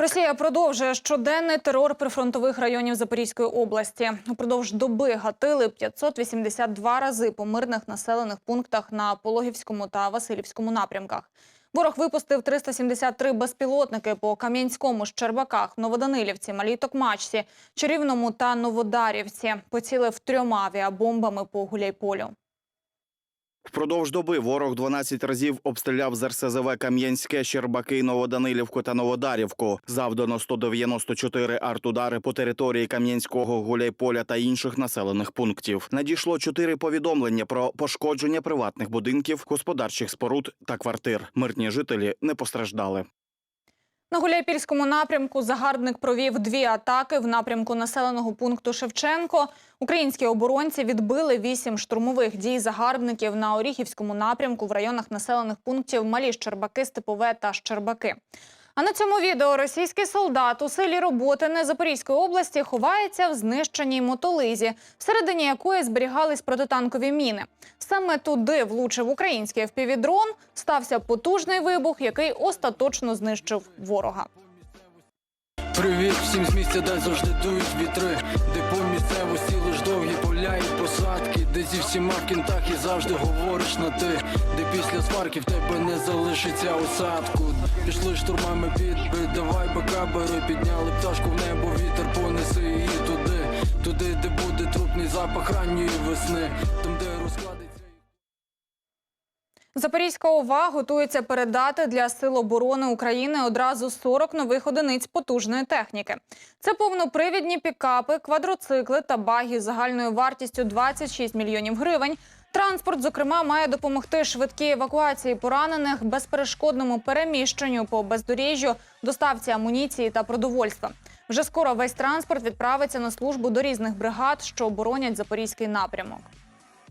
Росія продовжує щоденний терор прифронтових районів Запорізької області. Упродовж доби гатили 582 рази по мирних населених пунктах на Пологівському та Васильівському напрямках. Ворог випустив 373 безпілотники по Кам'янському, Щербаках, Новоданилівці, Малій Токмачці, Чарівному та Новодарівці. Поцілив трьома авіабомбами по Гуляйполю. Впродовж доби ворог 12 разів обстріляв з РСЗВ Кам'янське, Щербаки, Новоданилівку та Новодарівку. Завдано 194 артудари по території Кам'янського, Гуляйполя та інших населених пунктів. Надійшло чотири повідомлення про пошкодження приватних будинків, господарчих споруд та квартир. Мирні жителі не постраждали. На Гуляйпільському напрямку загарбник провів дві атаки в напрямку населеного пункту Шевченко. Українські оборонці відбили вісім штурмових дій загарбників на Оріхівському напрямку в районах населених пунктів Малі Щербаки, Степове та Щербаки. А на цьому відео російський солдат у селі Роботине Запорізької області ховається в знищеній мотолизі, всередині якої зберігались протитанкові міни. Саме туди влучив український FPV-дрон, стався потужний вибух, який остаточно знищив ворога. Привіт всім з місця, де завжди дують вітри, де по зі всіма в кінтах і завжди говориш на ти, де після сварків тебе не залишиться осадку. Пішли штурмами підби, давай бика бери, підняли пташку в небо, вітер понеси її туди, туди, де буде трупний запах ранньої весни, там де розкладеться. Запорізька ОВА готується передати для Сил оборони України одразу 40 нових одиниць потужної техніки. Це повнопривідні пікапи, квадроцикли та баги загальною вартістю 26 мільйонів гривень. Транспорт, зокрема, має допомогти швидкій евакуації поранених, безперешкодному переміщенню по бездоріжжю, доставці амуніції та продовольства. Вже скоро весь транспорт відправиться на службу до різних бригад, що оборонять запорізький напрямок.